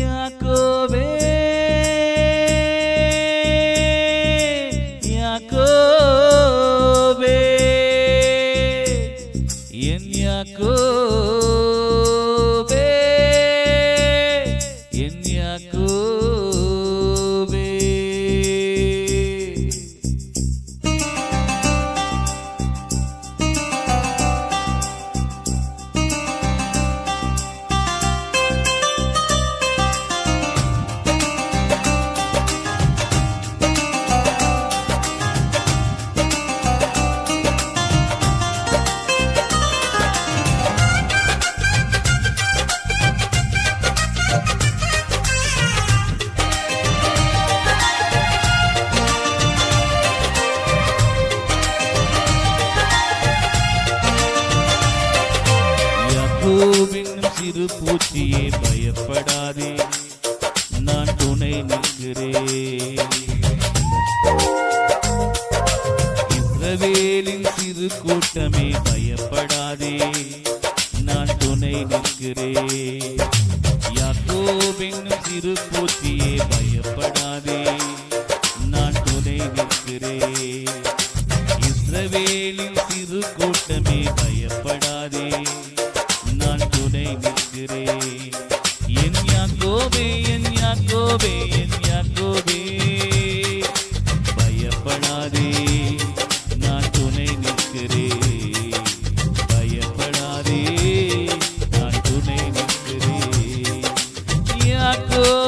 யாக்கோபே யாக்கோபென்னும் சிறு பூச்சியே பயப்படாதே நான் துணை நிற்கிறேன். இஸ்ரவேலின் சிறு கூட்டமே பயப்படாதே நான் துணை நிற்கிறேன். யாக்கோபென்னும் சிறு பூச்சியே பயப்படாதே நான் துணை நிற்கிறேன். யாக்கோபே என் யாக்கோபே பயப்படாதே நான் துணை நிற்கிறேன். பயப்படாதே நான் துணை நிற்கிறேன். யாக்கோ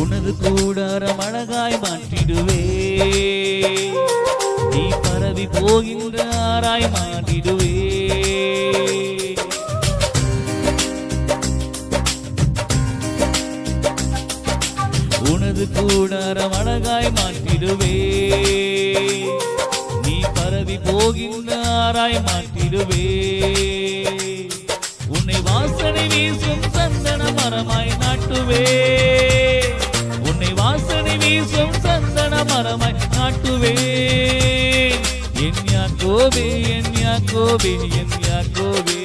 உனது கூடாரம் அழகாய் மாற்றிடுவே. நீ பரவி போகின்ற ஆராய் மாற்றிடுவே. உனது கூடாரம் அழகாய் மாற்றிடுவே. நீ பரவி போகின்ற ஆராய் மாற்றிடுவே. உன்னை வாசனை வீசும் சந்தன மரமாய் நாட்டுவே. வாசனை சந்தன மரமாய் நாட்டுவேன். என் யாக்கோபே என் யாக்கோபே என் யாக்கோபே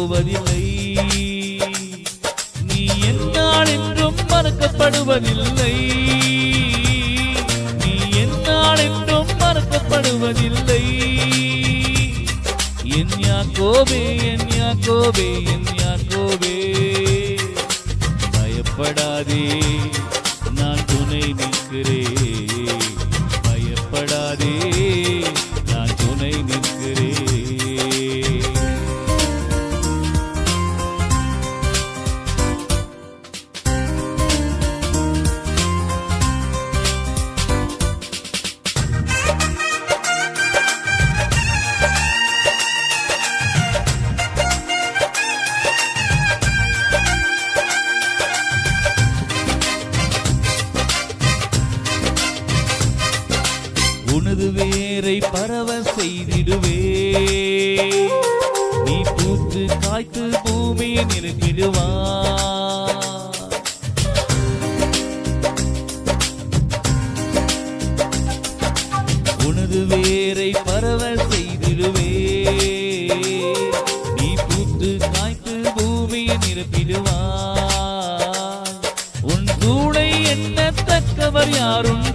போவதில்லை நீ என்னால் என்றும் மறக்கப்படுவதில்லை. நீ என்னால் என்றும் மறக்கப்படுவதில்லை. என் யாக்கோபே என் யாக்கோபே என் யாக்கோபே. பயப்படாதே நான் துணை நிற்கிறேன் பயப்படாதே. உனது வேரை பரவ செய்திடுவே. நீ பூத்து காய்த்து பூமியை நிரப்பிடுவாய் உனது வேரை பரவ செய்திடுவே. நீ பூத்து காய்த்து பூமியை நிரப்பிடுவாய் உன் தூளை எண்ணத்தக்கவர் யாரும்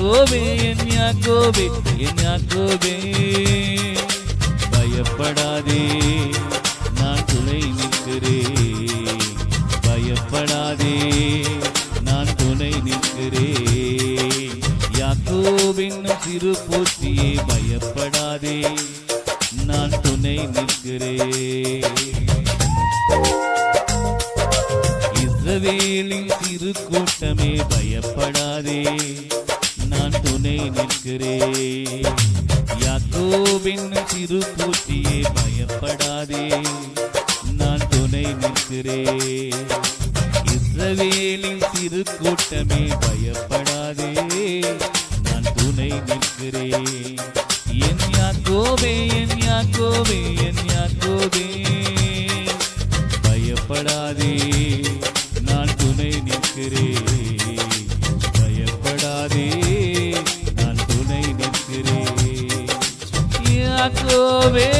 யாக்கோபே என் யாக்கோபே என் யாக்கோபே பயப்படாதே நான் துணை நிற்கிறேன். பயப்படாதே நான் துணை நிற்கிறேன். யாக்கோபின் சிறு போற்றியே பயப்படாதே நான் துணை நிற்கிறேன். இஸ்ரவேலின் சிறு கூட்டமே துணை யாக்கோவின் சிறு பூச்சியே பயப்படாதே. நான் துணை நிற்கிறேன் இஸ்ரவேலின் சிறு கூட்டமே பயப்படாதே. நான் துணை நிற்கிறேன். நான் துணை நிற்கிறேன் யாக்கோவே